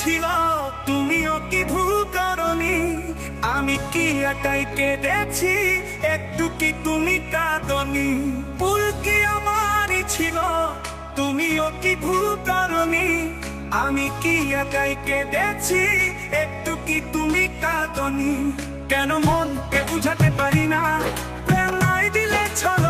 ছিল, তুমিও কি ভুল আমি কি একাই কেঁদেছি? একটু কি তুমি কাঁদনি? ভুল কি আমারই ছিল, তুমিও কি ভুল আমি কি একাই কেঁদেছি? একটু কি তুমি কাঁদনি? কেন মনকে বুঝাতে পারি না? প্রেরণায় দিলে ছলো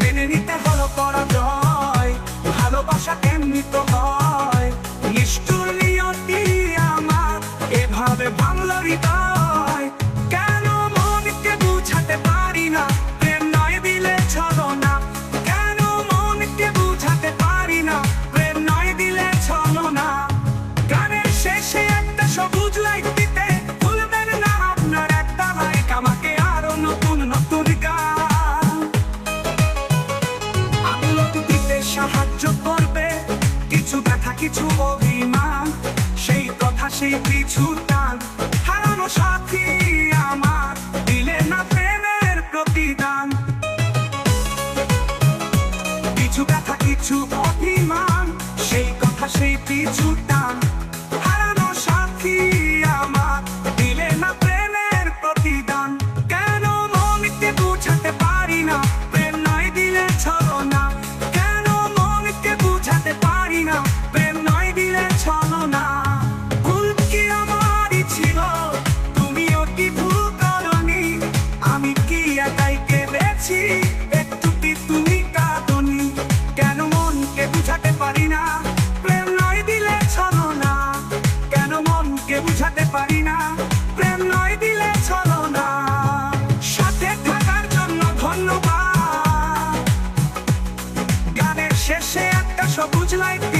মেনে নিতে হলো পরাজয়। ভালোবাসা এমনি তো হয় নিষ্ঠুর কিছু কিছু অভিমান, সেই কথা, সেই পিছু টান। হারানো সাথী আমার, দিলে না প্রেমের প্রতিদান। কিছু ব্যথা, কিছু অভিমান, সেই কথা, সেই পিছু trouble you like